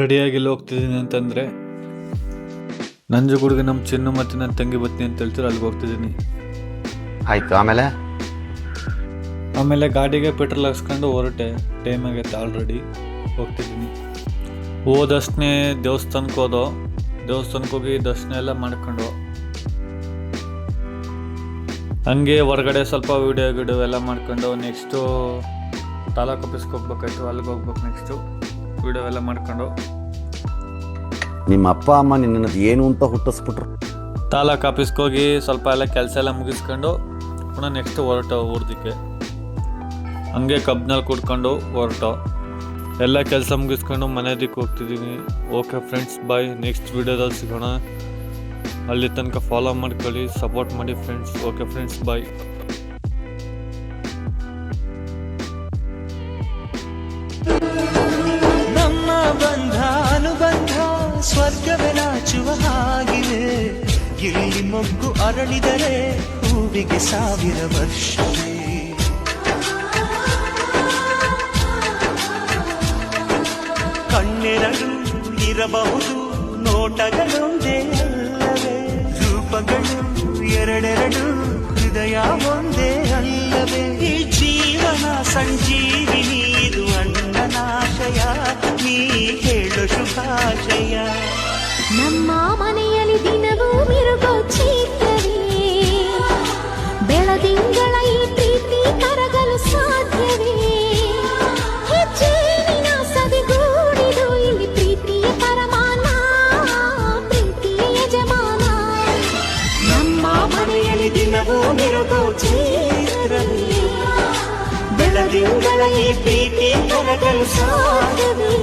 ರೆಡಿಯಾಗಿ ಎಲ್ಲಿ ಹೋಗ್ತಿದ್ದೀನಿ ಅಂತಂದರೆ ನಂಜುಗೂಡಿಗೆ ನಮ್ಮ ಚಿನ್ನು ಮತ್ತು ನನ್ನ ತಂಗಿ ಬತ್ತೀನಿ ಅಂತ ಹೇಳ್ತಾರೆ ಅಲ್ಲಿಗೆ ಹೋಗ್ತಿದ್ದೀನಿ. ಆಯಿತು ಆಮೇಲೆ? ಆಮೇಲೆ ಗಾಡಿಗೆ ಪೆಟ್ರೋಲ್ ಹಾಕ್ಸ್ಕೊಂಡು ಹೊರಟೆ. ಟೈಮ್ ಆಗೈತೆ ಆಲ್ರೆಡಿ ಹೋಗ್ತಿದ್ದೀನಿ. ಹೋದಷ್ಟೇ ದೇವಸ್ಥಾನಕ್ಕೆ ಹೋದೋ ದೇವಸ್ಥಾನಕ್ಕೆ ಹೋಗಿ ದರ್ಶನ ಎಲ್ಲ ಮಾಡ್ಕೊಂಡು ಹಂಗೆ ಹೊರಗಡೆ ಸ್ವಲ್ಪ ವಿಡಿಯೋ ಗಿಡಿಯೋ ಎಲ್ಲ ಮಾಡ್ಕೊಂಡು ನೆಕ್ಸ್ಟು ತಾಲೂಕು ಆಫೀಸ್ಗೆ ಹೋಗ್ಬೇಕಾಯ್ತು ಅಲ್ಲಿಗೆ ಹೋಗ್ಬೇಕು ನೆಕ್ಸ್ಟು ವಿಡಿಯೋ ಎಲ್ಲ ಮಾಡ್ಕೊಂಡು. ನಿಮ್ಮ ಅಪ್ಪ ಅಮ್ಮ ನಿನ್ನ ಏನು ಅಂತ ಹುಟ್ಟಿಸ್ಬಿಟ್ರು. ತಾಲೂಕು ಆಫೀಸ್ಗೆ ಹೋಗಿ ಸ್ವಲ್ಪ ಎಲ್ಲ ಕೆಲಸ ಎಲ್ಲ ಮುಗಿಸ್ಕೊಂಡು ಪುನಃ ನೆಕ್ಸ್ಟ್ ಹೊರಟೋ ಊರ್ದಕ್ಕೆ. ಹಂಗೆ ಕಬ್ನಲ್ಲಿ ಕುಡ್ಕೊಂಡು ಹೊರಟೋ. ಎಲ್ಲ ಕೆಲಸ ಮುಗಿಸ್ಕೊಂಡು ಮನೆಯದಕ್ಕೆ ಹೋಗ್ತಿದ್ದೀನಿ ಓಕೆ ಫ್ರೆಂಡ್ಸ್ ಬಾಯ್ ನೆಕ್ಸ್ಟ್ ವಿಡಿಯೋದಲ್ಲಿ ಸಿಗೋಣ. ಅಲ್ಲಿ ತನಕ ಫಾಲೋ ಮಾಡ್ಕೊಳ್ಳಿ ಸಪೋರ್ಟ್ ಮಾಡಿ ಫ್ರೆಂಡ್ಸ್ ಓಕೆ ಫ್ರೆಂಡ್ಸ್ ಬಾಯ್ ಸ್ವರ್ಗವೇ ನಾಚುವ ಹಾಗಿದೆ. ಇಲ್ಲಿ ಮೊಗ್ಗು ಅರಳಿದರೆ ಹೂವಿಗೆ ಸಾವಿರ ವರ್ಷ ಕಣ್ಣೆರಡು ಇರಬಹುದು, ನೋಟಗಳೊಂದೇ ಅಲ್ಲವೇ. ರೂಪಗಳು ಎರಡೆರಡು, ಹೃದಯ ಒಂದೇ ಅಲ್ಲವೇ. ಈ ಜೀವನ ಸಂಜೀವಿನಿ, ಇದು ಅಣ್ಣನಾಶಯ ನೀ ನಮ್ಮ ಮನೆಯಲ್ಲಿ ದಿನವೂ ಮಿರುಗೋ ಚಿತ್ರವೇ ಬೆಳದಿಂಗಳ ಈ ಪ್ರೀತಿ ಕರಗಲು ಸಾಧ್ಯವೇ ಹೆಜ್ಜೇನಿನ ಸವಿಗೂಡಿದು ಇಲ್ಲಿ ಪ್ರೀತಿಯ ಪರಮಾನ ಪ್ರೀತಿಯ ಯಜಮಾನ ನಮ್ಮ ಮನೆಯಲ್ಲಿ ದಿನವೂ ಮಿರುಗೋ ಚಿತ್ರವೇ ಬೆಳದಿಂಗಳ ಈ ಪ್ರೀತಿ ಕರಗಲು ಸಾಧ್ಯವೇ